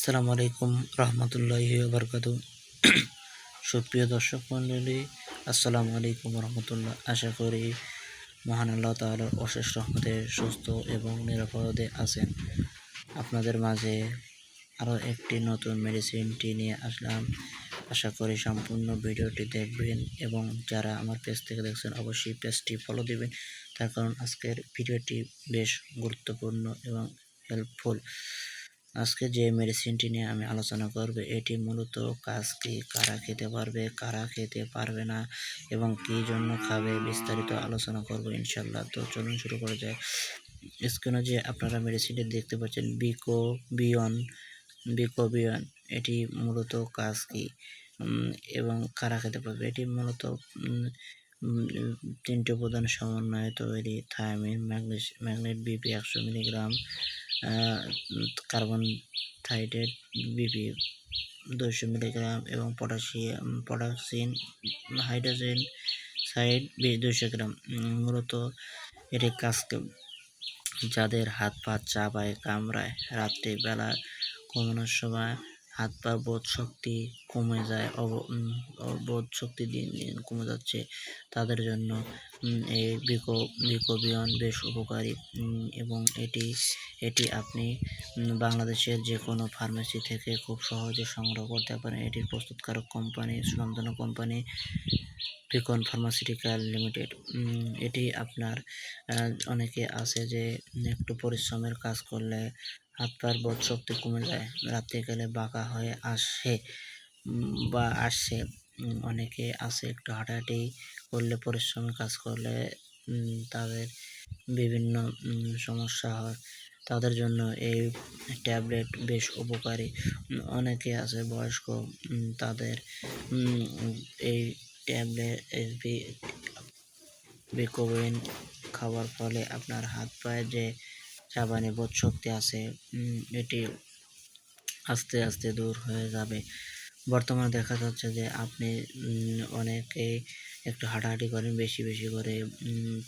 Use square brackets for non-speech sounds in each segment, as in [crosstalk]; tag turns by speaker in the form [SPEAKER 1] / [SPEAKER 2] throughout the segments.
[SPEAKER 1] আসসালামু আলাইকুম রহমতুল্লাহি বরকাত [clears throat] সুপ্রিয় দর্শক মণ্ডলী আসসালামু আলাইকুম রহমতুল্লাহ। আশা করি মহান আল্লাহ তাআলার অশেষ রহমতে সুস্থ এবং নিরাপদে আছেন। আপনাদের মাঝে আরও একটি নতুন মেডিসিনটি নিয়ে আসলাম। আশা করি সম্পূর্ণ ভিডিওটি দেখবেন এবং যারা আমার পেজ থেকে দেখছেন অবশ্যই পেজটি ফলো দিবেন। তার কারণ আজকের ভিডিওটি বেশ গুরুত্বপূর্ণ এবং হেল্পফুল আজকে যে মেডিসিনটি নিয়ে আমি আলোচনা করব, এটি মূলত কাজ কি, কারা খেতে পারবে, কারা খেতে পারবে না এবং কী জন্য খাবে, বিস্তারিত আলোচনা করব ইনশাল্লাহ তো চলুন শুরু করা যায় স্ক্রিনে যে আপনারা মেডিসিনটি দেখতে পাচ্ছেন বিকো বিয়ন বিকো বিয়ন এটি মূলত কাজ কি এবং কারা খেতে পারবে, এটি মূলত তিনটি উপাদান সমন্বয়ে তৈরি, থায়ামিন ম্যাগনেস ম্যাগনেট বিপি একশো মিলিগ্রাম কার্বন থাইড্রেট বিপি দুশো মিলিগ্রাম এবং পটাশিয়াম পটাশিন হাইড্রোজেন সাইড দুশো গ্রাম। মূলত এটি কাজকে যাদের হাত পা চাপায় কামড়ায়, রাত্রিবেলা ঘুমানোর সময় হাত পা বোধ শক্তি কমে যায় বোধ শক্তি দিন দিন কমে যাচ্ছে। তাদের জন্য এই বিকো বেশ উপকারী। এবং এটি এটি আপনি বাংলাদেশের যে কোনো ফার্মেসি থেকে খুব সহজে সংগ্রহ করতে পারেন। এটির প্রস্তুতকারক company Sunandana company Beacon pharmaceutical limited এটি আপনার অনেকে আছে যে একটু পরিশ্রমের কাজ করলে হাত বোধ শক্তি কমে যায়। রাত্রে গেলে বাঁকা হয়ে আসে বা আসছে অনেকে আছে একটু হাঁটাহাঁটি করলে পরিশ্রমের কাজ করলে তাদের বিভিন্ন সমস্যা হয়। তাদের জন্য এই ট্যাবলেট বেশ উপকারী। অনেকে আছে বয়স্ক তাদের এই ট্যাবলেট বিকোবেন খাওয়ার ফলে আপনার হাত পায়ে যে চাবানি বোধ শক্তি আছে। এটি আস্তে আস্তে দূর হয়ে যাবে। বর্তমানে দেখা যাচ্ছে যে আপনি অনেকেই একটু হাঁটাহাঁটি করেন, বেশি বেশি করে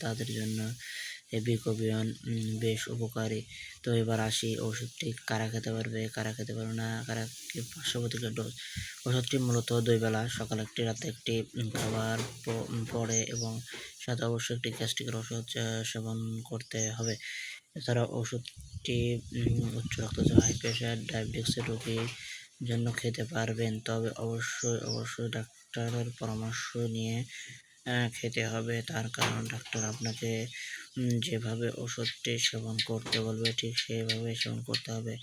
[SPEAKER 1] তাদের জন্য বিকোবিয়ন বেশ উপকারী। তো এবার আসি, ওষুধটি কারা খেতে পারবে, কারা খেতে পারবে না, কারা পার্শ্ব প্রতিক্রিয়া ডোজ? ওষুধটি মূলত দুই বেলা, সকাল একটি, রাতে একটি খাবার পরে এবং সাথে অবশ্যই একটি গ্যাস্ট্রিকের ওষুধ সেবন করতে হবে। এছাড়া ওষুধটি উচ্চ রক্তচাপ হাই প্রেশার ডায়াবেটিক্সের রোগীর জন্য খেতে পারবেন। তবে অবশ্যই অবশ্যই ডাক্তারের পরামর্শ নিয়ে খেতে হবে। তার কারণ ডাক্তার আপনাকে যেভাবে ওষুধটি সেবন করতে বলবে, ঠিক সেইভাবে সেবন করতে হবে।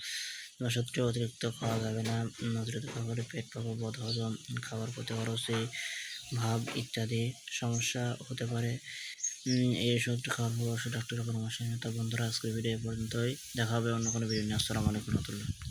[SPEAKER 1] ওষুধটি অতিরিক্ত খাওয়া যাবে না। অতিরিক্ত খাবারে পেট পাকা বোধ হজম, খাবার প্রতি অরসি ভাব ইত্যাদি সমস্যা হতে পারে। এই ওষুধটি খাওয়ার পর অবশ্যই ডাক্তারের পরামর্শ নিতে বন্ধুরা আজকে ভিডিও পর্যন্তই। দেখা হবে অন্য কোনো ভিডিও নিয়ে। আসসালামু আলাইকুম রহমতুল্লাহ।